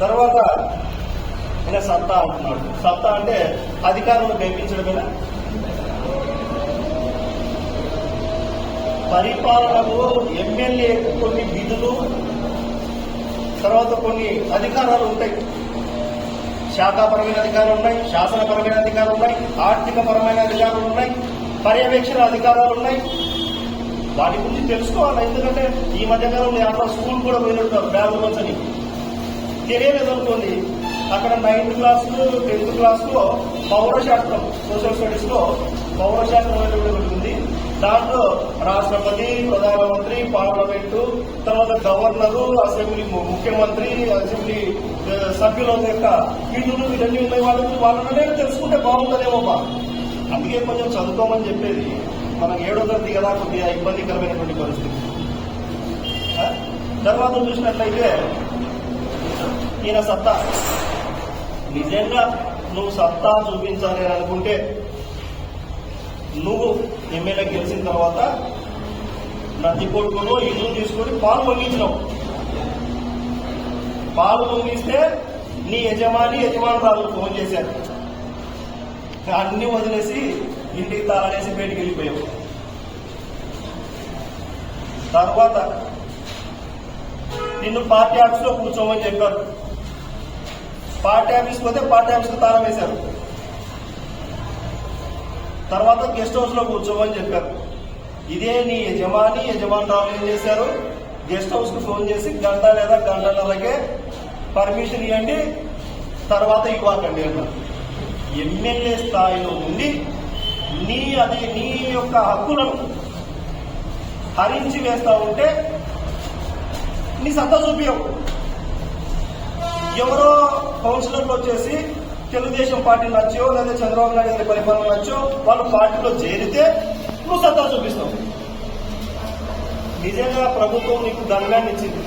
తర్వాత ఇంకా సత్తా అంటున్నాడు. సత్తా అంటే అధికారంలో గెలిపించడమేనా? పరిపాలనకు ఎమ్మెల్యే కొన్ని విధులు తర్వాత కొన్ని అధికారాలు ఉంటాయి. శాఖాపరమైన అధికారాలు ఉన్నాయి శాసనపరమైన అధికారాలు ఉన్నాయి ఆర్థిక పరమైన అధికారాలు ఉన్నాయి పర్యవేక్షణ అధికారాలు ఉన్నాయి. వాటి గురించి తెలుసుకోవాలి ఎందుకంటే ఈ మధ్యకాలంలో అట్లా స్కూల్ కూడా పోయినట్టు బ్యాంక్ అని. తెలియలేదు ఎదుర్కొంది అక్కడ నైన్త్ క్లాస్ టెన్త్ క్లాస్లో పౌరశాస్త్రం సోషల్ స్టడీస్లో పౌరశాస్త్రం అనేటువంటి ఉంటుంది దాంట్లో రాష్ట్రపతి ప్రధానమంత్రి పార్లమెంటు తర్వాత గవర్నరు అసెంబ్లీ ముఖ్యమంత్రి అసెంబ్లీ సభ్యుల యొక్క విధులు ఇవన్నీ ఉన్నాయి వాళ్ళకి. వాళ్ళనే తెలుసుకుంటే బాగుంటుందేమోమ్మా అందుకే కొంచెం చదువుకోమని చెప్పేది. మనం ఏడో తరగతి కదా కొద్దిగా ఇబ్బందికరమైనటువంటి పరిస్థితి. తర్వాత చూసినట్లయితే ఈయన సత్తా. నిజంగా నువ్వు సత్తా చూపించాలి అని అనుకుంటే నువ్వు ఎమ్మెల్యే గెలిచిన తర్వాత నది కొడుకును ఇల్లు తీసుకొని పాలు పొంగించినావు. పాలు పొంగిస్తే నీ యజమాని యజమానురాలు ఫోన్ చేశారు. అన్ని వదిలేసి ఇంటికి తాళనేసి బయటికి వెళ్ళిపోయావు. తర్వాత నిన్ను పార్టీ ఆఫీస్లో కూర్చోమని చెప్పారు. పార్టీ ఆఫీస్ పోతే పార్టీ ఆఫీస్కు తాళం వేశారు. తర్వాత గెస్ట్ హౌస్లో కూర్చోమని చెప్పారు. ఇదే నీ యజమాని యజమానురాలు ఏం చేశారు? గెస్ట్ హౌస్కు ఫోన్ చేసి గంట లేదా గంటన్నరకే పర్మిషన్ ఇవ్వండి తర్వాత ఇవ్వకండి అన్నారు. ఎమ్మెల్యే స్థాయిలో ఉండి నీ అది నీ యొక్క హక్కులను హరించి వేస్తా ఉంటే నీ సత్తా చూపించవు ఎవరో కౌన్సిలర్లు వచ్చేసి తెలుగుదేశం పార్టీ నచ్చో లేదా చంద్రబాబు నాయుడు గారి పరిపాలన నచ్చో వాళ్ళు పార్టీలో చేరితే నువ్వు సత్తా చూపిస్తావు. నిజంగా ప్రభుత్వం నీకు దండాన్ని ఇచ్చింది.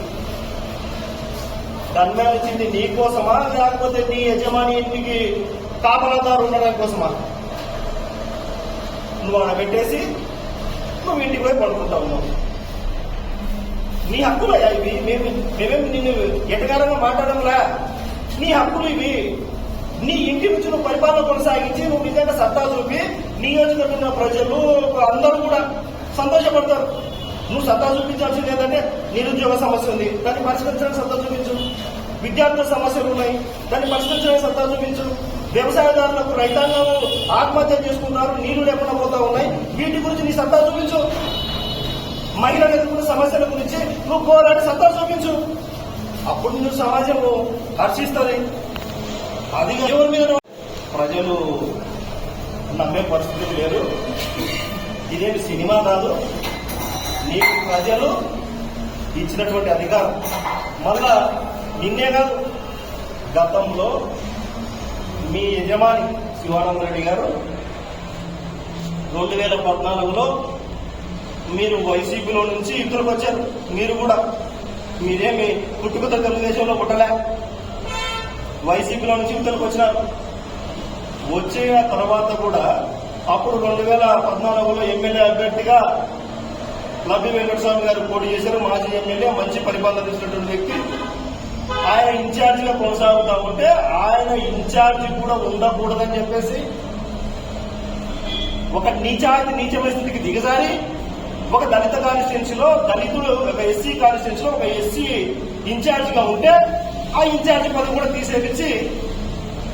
దండాన్ని ఇచ్చింది నీ కోసమా లేకపోతే నీ యజమాని ఇంటికి కాపలాదారు ఉండడం కోసమా? నువ్వు ఆడ పెట్టేసి నువ్వు ఇంటికి పోయి పడుకుంటా ఉన్నావు. నీ హక్కులయ్యా ఇవి. మేము మేమేమి నిన్ను ఎటకారంగా మాట్లాడడంలా నీ హక్కులు ఇవి. నీ ఇంటి నుంచి నువ్వు పరిపాలన కొనసాగించి నువ్వు నిజంగా సత్తా చూపి నియోజకవర్గంలో ప్రజలు అందరూ కూడా సంతోషపడతారు. నువ్వు సత్తా చూపించాల్సింది ఏంటంటే నిరుద్యోగ సమస్య ఉంది. దాన్ని పరిష్కరించడానికి సత్తా చూపించు. విద్యార్థుల సమస్యలు ఉన్నాయి. దాన్ని పరిష్కరించడానికి సత్తా చూపించు. వ్యవసాయదారులకు రైతాంగం ఆత్మహత్య చేసుకుంటున్నారు. నీళ్ళు లేకుండా పోతా ఉన్నాయి. వీటి గురించి నీ సత్తా చూపించు. మహిళలు ఎదుర్కొన్న సమస్యల గురించి నువ్వు పోరాడి సత్తా చూపించు. అప్పుడు నువ్వు సమాజం హర్షిస్తుంది. అది ఎవరి మీద ప్రజలు నమ్మే పరిస్థితి లేరు ఇదేమి సినిమా కాదు. నీకు ప్రజలు ఇచ్చినటువంటి అధికారం. మళ్ళా నిన్నే కాదు గతంలో మీ యజమాని శివానంద రెడ్డి గారు రెండు వేల పద్నాలుగులో మీరు వైసీపీలో నుంచి ఇద్దరికి వచ్చారు. మీరు కూడా మీరేమి పుట్టుకతో తెలుగుదేశంలో పుట్టలే? వైసీపీలో నుంచి ఇద్దరికి వచ్చినారు. వచ్చిన తర్వాత కూడా అప్పుడు రెండు వేల పద్నాలుగులో ఎమ్మెల్యే అభ్యర్థిగా లబ్బి వెంకటస్వామి గారు పోటీ చేశారు. మాజీ ఎమ్మెల్యే మంచి పరిపాలన చేసినటువంటి వ్యక్తి. ఆయన ఇన్ఛార్జిగా కొనసాగుతా ఉంటే ఆయన ఇన్ఛార్జ్ కూడా ఉండకూడదని చెప్పేసి ఒక నీచాతి నీచమైన స్థితికి దిగజారి ఒక దళిత కాన్స్టిట్యున్సీలో దళితులు ఒక ఎస్సీ కాన్స్టిట్యున్సీలో ఒక ఎస్సీ ఇన్ఛార్జ్గా ఉంటే ఆ ఇన్ఛార్జ్ పదవి కూడా తీసేపించి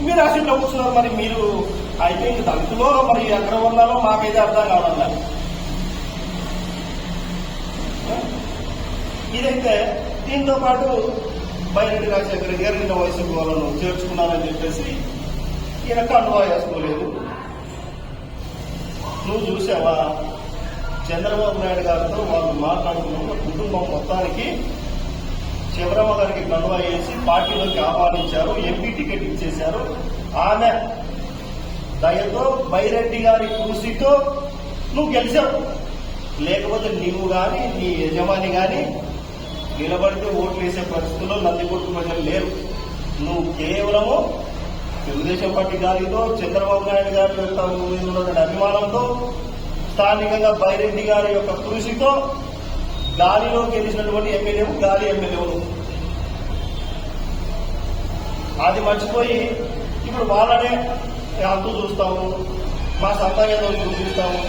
మీరు అసెంబ్లీలో కూర్చున్నారు. మరి మీరు అయితే ఇంక దళితులో మరి ఎక్కడ ఉన్నారో మాకైతే అర్థం కావడం ఇదైతే దీంతో పాటు బైరెడ్డి రాజశేఖర్ గారు నిన్న వయసు వాళ్ళను చేర్చుకున్నారని చెప్పేసి ఈయన కండువా వేసుకోలేదు. నువ్వు చూసావా? చంద్రబాబు నాయుడు గారితో వాళ్ళు మాట్లాడుతున్న కుటుంబం మొత్తానికి శివరామ గారికి కండువా వేసి పార్టీలోకి ఆహ్వానించారు. ఎంపీ టికెట్ ఇచ్చేశారు. ఆమె దయతో బైరెడ్డి గారి కృషితో నువ్వు గెలిచావు. లేకపోతే నీవు గాని నీ యజమాని గాని నిలబడితే ఓట్లు వేసే పరిస్థితుల్లో నందికొట్టు ప్రజలు లేరు. నువ్వు కేవలము తెలుగుదేశం పార్టీ గారితో చంద్రబాబు నాయుడు గారి యొక్క అభిమానంతో స్థానికంగా బైరెడ్డి గారి యొక్క కృషితో గాలిలో గెలిచినటువంటి ఎమ్మెల్యేలు గాలి ఎమ్మెల్యేలు అది మర్చిపోయి ఇప్పుడు వాళ్ళనే అంటూ చూస్తాము మా సత్తా ఏదో చూపిస్తాము.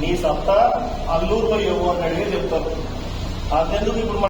నీ సత్తా అల్లూరులో పోయి ఎవరు అడిగే చెప్తారు. అంతెందుకు ఇప్పుడు